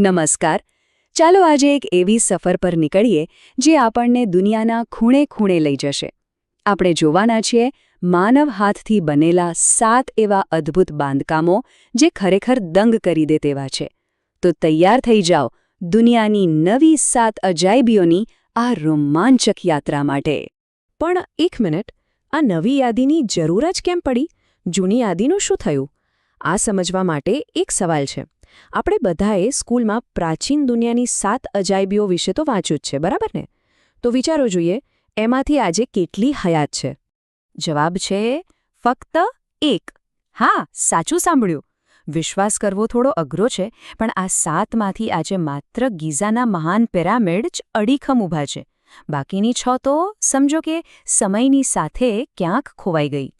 નમસ્કાર. ચાલો આજે એક એવી સફર પર નીકળીએ જે આપણને દુનિયાના ખૂણે ખૂણે લઈ જશે. આપણે જોવાના છીએ માનવ હાથથી બનેલા સાત એવા અદ્ભુત બાંધકામો જે ખરેખર દંગ કરી દે તેવા છે. તો તૈયાર થઈ જાઓ દુનિયાની નવી સાત અજાયબીઓની આ રોમાંચક યાત્રા માટે. પણ એક મિનિટ, આ નવી યાદીની જરૂર જ કેમ પડી? જૂની યાદીનું શું થયું? આ સમજવા માટે એક સવાલ છે. આપણે બધાએ સ્કૂલમાં પ્રાચીન દુનિયાની સાત અજાયબીઓ વિશે તો વાંચ્યું જ છે, બરાબર ને? તો વિચારો જોઈએ, એમાંથી આજે કેટલી હયાત છે? જવાબ છે, ફક્ત એક. હા, સાચું સાંભળ્યું. વિશ્વાસ કરવો થોડો અઘરો છે, પણ આ સાતમાંથી આજે માત્ર ગીઝાના મહાન પિરામિડ જ અડીખમ ઊભા છે. બાકીની છ તો, સમજો કે સમયની સાથે ક્યાંક ખોવાઈ ગઈ.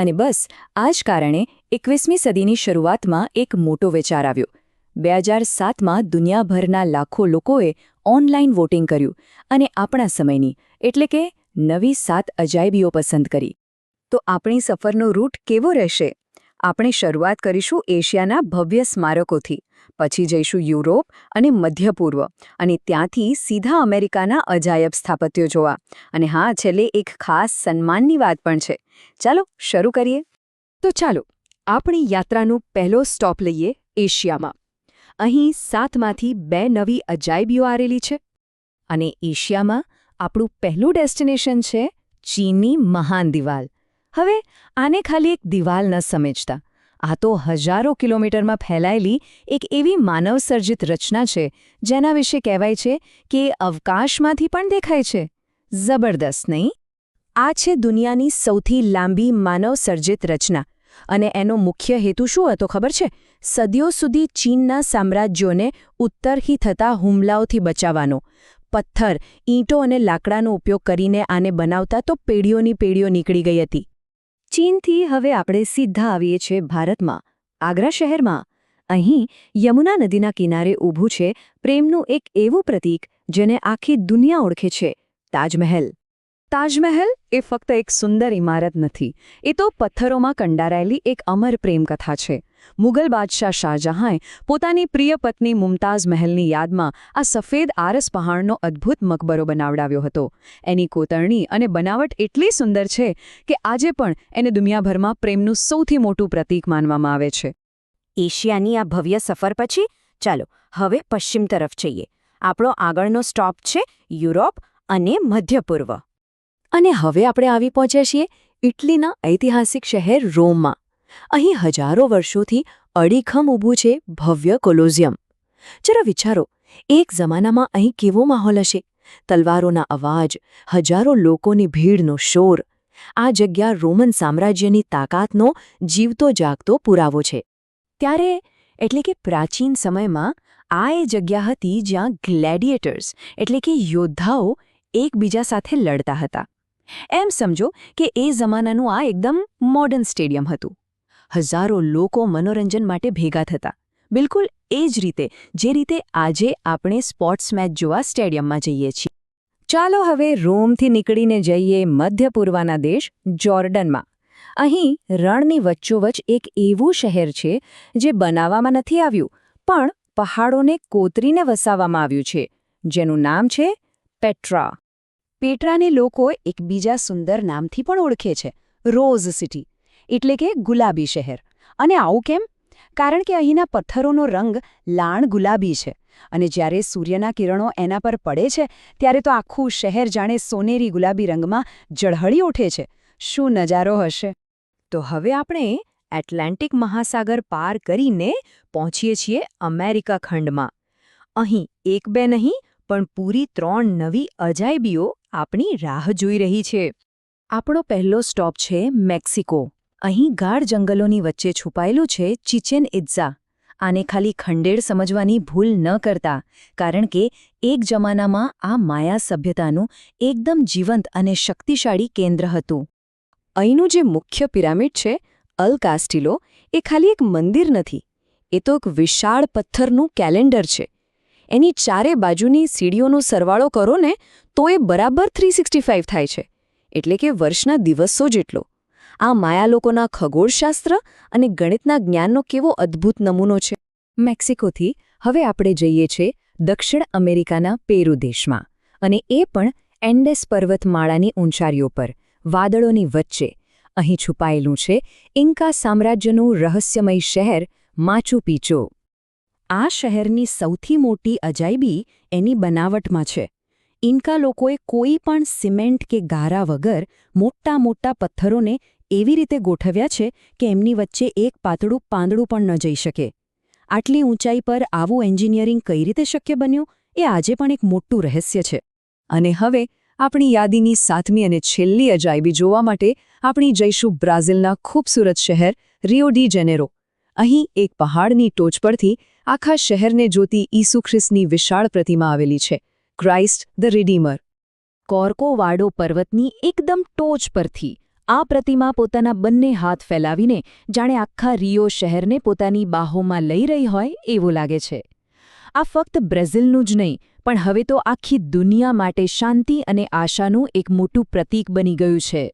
અને બસ આ જ કારણે એકવીસમી સદીની શરૂઆતમાં એક મોટો વિચાર આવ્યો. બે હજાર સાતમાં દુનિયાભરના લાખો લોકોએ ઓનલાઈન વોટિંગ કર્યું અને આપણા સમયની, એટલે કે નવી સાત અજાયબીઓ પસંદ કરી. તો આપણી સફરનો રૂટ કેવો રહેશે? આપણે શરૂઆત કરીશું એશિયાના ભવ્ય સ્મારકોથી. પછી જઈશું યુરોપ અને મધ્ય પૂર્વ અને ત્યાંથી સીધા અમેરિકાના અજાયબ સ્થાપત્યો જોવા. અને હા, છેલ્લે એક ખાસ સન્માનની વાત પણ છે. ચાલો, શરૂ કરીએ. તો ચાલો, આપણી યાત્રાનું પહેલો સ્ટોપ લઈએ એશિયામાં. અહીં સાતમાંથી બે નવી અજાયબીઓ આવેલી છે. અને એશિયામાં આપણું પહેલું ડેસ્ટિનેશન છે ચીનની મહાન દિવાલ. હવે આને ખાલી એક દિવાલ ન સમજતા. આ તો હજારો કિલોમીટરમાં ફેલાયેલી એક એવી માનવસર્જિત રચના છે, જેના વિશે કહેવાય છે કે અવકાશમાંથી પણ દેખાય છે. જબરદસ્ત, નહીં? આ છે દુનિયાની સૌથી લાંબી માનવસર્જિત રચના, અને એનો મુખ્ય હેતુ શું હતો ખબર છે? સદીઓ સુધી ચીનના સામ્રાજ્યોને ઉત્તરથી થતા હુમલાઓથી બચાવવાનો. પથ્થર, ઈંટો અને લાકડાનો ઉપયોગ કરીને આને બનાવતા તો પેઢીઓની પેઢીઓ નીકળી ગઈ હતી. ચીનથી હવે આપણે સીધા આવીએ છીએ ભારતમાં, આગ્રા શહેરમાં. અહીં યમુના નદીના કિનારે ઊભું છે પ્રેમનું એક એવું પ્રતીક જેને આખી દુનિયા ઓળખે છે, તાજમહેલ. તાજમહેલ એ ફક્ત એક સુંદર ઇમારત નથી, એ તો પથ્થરોમાં કંડારાયેલી એક અમર પ્રેમ કથા છે. મુગલ બાદશાહ શાહજહાંએ પોતાની પ્રિય પત્ની મુમતાઝ મહેલની યાદમાં આ સફેદ આરસ પહાડનો અદ્ભુત મકબરો બનાવડાવ્યો હતો. એની કોતરણી અને બનાવટ એટલી સુંદર છે કે આજે પણ એને દુનિયાભરમાં પ્રેમનું સૌથી મોટું પ્રતીક માનવામાં આવે છે. એશિયાની આ ભવ્ય સફર પછી ચાલો હવે પશ્ચિમ તરફ જઈએ. આપણો આગળનો સ્ટોપ છે યુરોપ અને મધ્ય પૂર્વ અને હવે આપણે આવી પહોંચ્યા છીએ ઇટલીના ઐતિહાસિક શહેર રોમમાં. અહીં હજારો વર્ષોથી અડીખમ ઊભું છે ભવ્ય કોલોઝિયમ. જરા વિચારો, એક જમાનામાં અહીં કેવો માહોલ હશે? તલવારોના અવાજ, હજારો લોકોની ભીડનો શોર, આ જગ્યા રોમન સામ્રાજ્યની તાકાતનો જીવતો જાગતો પુરાવો છે. ત્યારે, એટલે કે પ્રાચીન સમયમાં, આ એ જગ્યા હતી જ્યાં ગ્લેડિએટર્સ, એટલે કે યોદ્ધાઓ, એકબીજા સાથે લડતા હતા. એમ સમજો કે એ જમાનાનું આ એકદમ મોડર્ન સ્ટેડિયમ હતું. હજારો લોકો મનોરંજન માટે ભેગા થતા. બિલકુલ એ જ રીતે, જે રીતે આજે આપણે સ્પોર્ટ્સ મેચ જોવા સ્ટેડિયમમાં જઈએ છીએ. ચાલો હવે રોમથી નીકળીને જઈએ મધ્ય પૂર્વના દેશ, જોર્ડનમાં. અહીં રણની વચ્ચોવચ્ચ એક એવું શહેર છે, જે બનાવવામાં નથી આવ્યું, પણ પહાડોને કોતરીને વસાવવામાં આવ્યું છે, જેનું નામ છે પેટ્રા. પેટ્રાને લોકો એકબીજા સુંદર નામથી પણ ઓળખે છે, રોઝ સિટી. એટલે કે ગુલાબી શહેર. અને આવું કેમ? કારણ કે અહીંના પથ્થરોનો રંગ લાણ ગુલાબી છે. અને જ્યારે સૂર્યના કિરણો એના પર પડે છે, ત્યારે તો આખું શહેર જાણે સોનેરી ગુલાબી રંગમાં ઝળહળી ઉઠે છે. શું નજારો હશે? તો હવે આપણે એટલાન્ટિક મહાસાગર પાર કરીને પહોંચીએ છીએ અમેરિકા ખંડમાં. અહીં એક બે નહીં, પણ પૂરી ત્રણ નવી અજાયબીઓ આપણી રાહ જોઈ રહી છે. આપણો પહેલો સ્ટોપ છે મેક્સિકો. અહીં ગાઢ જંગલોની વચ્ચે છુપાયેલું છે ચિચેન ઇત્ઝા. આને ખાલી ખંડેર સમજવાની ભૂલ ન કરતા, કારણ કે એક જમાનામાં આ માયા સભ્યતાનું એકદમ જીવંત અને શક્તિશાળી કેન્દ્ર હતું. અહીંનું જે મુખ્ય પિરામિડ છે, અલ કાસ્ટિલો, એ ખાલી એક મંદિર નથી, એ તો એક વિશાળ પથ્થરનું કેલેન્ડર છે. એની ચારે બાજુની સીડીઓનો સરવાળો કરો ને, તો એ બરાબર થ્રી થાય છે, એટલે કે વર્ષના દિવસો જેટલો. આ માયા લોકોના ખગોળશાસ્ત્ર અને ગણિતના જ્ઞાનનો કેવો અદ્ભુત નમૂનો છે. મેક્સિકોથી હવે આપણે જઈએ છીએ દક્ષિણ અમેરિકાના પેરુ દેશમાં અને એ પણ એન્ડેસ પર્વતમાળાની ઊંચાઈઓ પર, વાદળોની વચ્ચે. અહીં છુપાયેલું છે ઇન્કા સામ્રાજ્યનું રહસ્યમય શહેર માચુ પીચો. આ શહેરની સૌથી મોટી અજાયબી એની બનાવટમાં છે. ઇન્કા લોકોએ કોઈ પણ સિમેન્ટ કે ગારા વગર મોટા મોટા પથ્થરોને એવી રીતે ગોઠવ્યા છે કે એમની વચ્ચે એક પાતળું પાંદડું પણ ન જઈ શકે. આટલી ઊંચાઈ પર આવું એન્જિનિયરિંગ કઈ રીતે શક્ય બન્યું એ આજે પણ એક મોટું રહસ્ય છે. અને હવે આપણી યાદીની સાતમી અને છેલ્લી અજાયબી જોવા માટે આપણી જઈશું બ્રાઝિલના ખૂબસૂરત શહેર રિયો ડી જેનેરો. અહીં એક પહાડની ટોચ પરથી આખા શહેરને જોતી ઈસુ ખ્રિસ્તની વિશાળ પ્રતિમા આવેલી છે, ક્રાઇસ્ટ ધ રિડીમર. કોર્કોવાડો પર્વતની એકદમ ટોચ પરથી આ પ્રતિમા પોતાના બંને હાથ ફેલાવીને જાણે આખા રિયો શહેરને પોતાની બાહોમાં લઈ રહી હોય એવું લાગે છે. આ ફક્ત બ્રેઝિલનું જ નહીં, પણ હવે તો આખી દુનિયા માટે શાંતિ અને આશાનું એક મોટું પ્રતીક બની ગયું છે.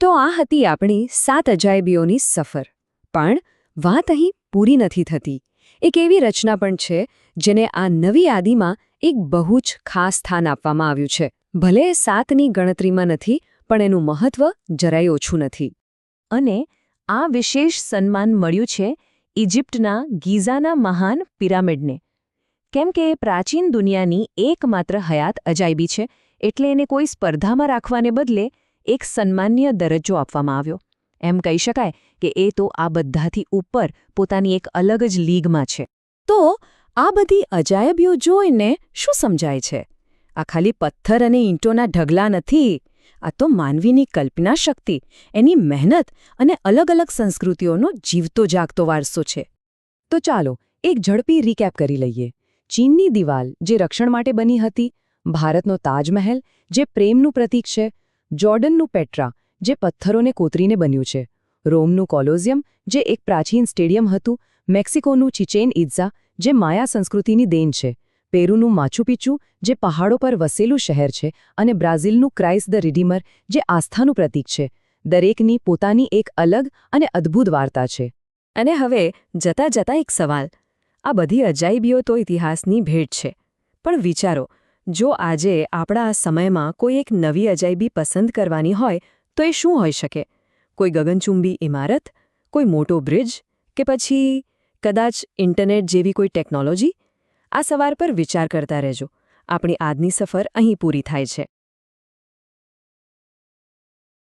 તો આ હતી આપણી સાત અજાયબીઓની સફર. પણ વાત અહીં પૂરી નથી થતી. એક એવી રચના પણ છે, જેને આ નવી યાદીમાં એક બહુ જ ખાસ સ્થાન આપવામાં આવ્યું છે. ભલે સાતની ગણતરીમાં નથી પણ એનું મહત્વ જરાય ઓછું નથી. અને આ વિશેષ સન્માન મળ્યું છે ઇજિપ્તના ગીઝાના મહાન પિરામિડને. કેમ કે એ પ્રાચીન દુનિયાની એકમાત્ર હયાત અજાયબી છે, એટલે એને કોઈ સ્પર્ધામાં રાખવાને બદલે એક સન્માન્ય દરજ્જો આપવામાં આવ્યો. એમ કહી શકાય કે એ તો આ બધાથી ઉપર પોતાની એક અલગ જ લીગમાં છે. તો આ બધી અજાયબીઓ જોઈને શું સમજાય છે? આ ખાલી પથ્થર અને ઈંટોના ઢગલા નથી. આ તો માનવીની કલ્પના શક્તિ, એની મહેનત અને અલગ અલગ સંસ્કૃતિઓનો જીવતો જાગતો વારસો છે. તો ચાલો એક ઝડપી રીકેપ કરી લઈએ. ચીનની દિવાલ જે રક્ષણ માટે બની હતી, ભારતનો તાજમહેલ જે પ્રેમનું પ્રતીક છે, જોર્ડનનું પેટ્રા જે પથ્થરોને કોતરીને બન્યું છે, રોમનું કોલોઝિયમ જે એક પ્રાચીન સ્ટેડિયમ હતું, મેક્સિકોનું ચિચેન ઇઝા જે માયા સંસ્કૃતિની દેન છે પેરુનું માચુપિચ્ચુ, જે પહાડો પર વસેલું શહેર છે, અને બ્રાઝિલનું ક્રાઇસ્ટ ધ રિડીમર, જે આસ્થાનું પ્રતીક છે. દરેકની પોતાની એક અલગ અને અદ્ભુત વાર્તા છે. અને હવે, જતા જતા એક સવાલ. આ બધી અજાયબીઓ તો ઇતિહાસની ભેટ છે. પણ વિચારો, જો આજે આપણા સમયમાં કોઈ એક નવી અજાયબી પસંદ કરવાની હોય, તો એ શું હોઈ શકે? કોઈ ગગનચુંબી ઇમારત? કોઈ મોટો બ્રિજ? કે પછી, કદાચ ઇન્ટરનેટ જેવી કોઈ ટેકનોલોજી? આ સવાર પર વિચાર કરતા રહેજો. આપણી આજની સફર અહીં પૂરી થાય છે.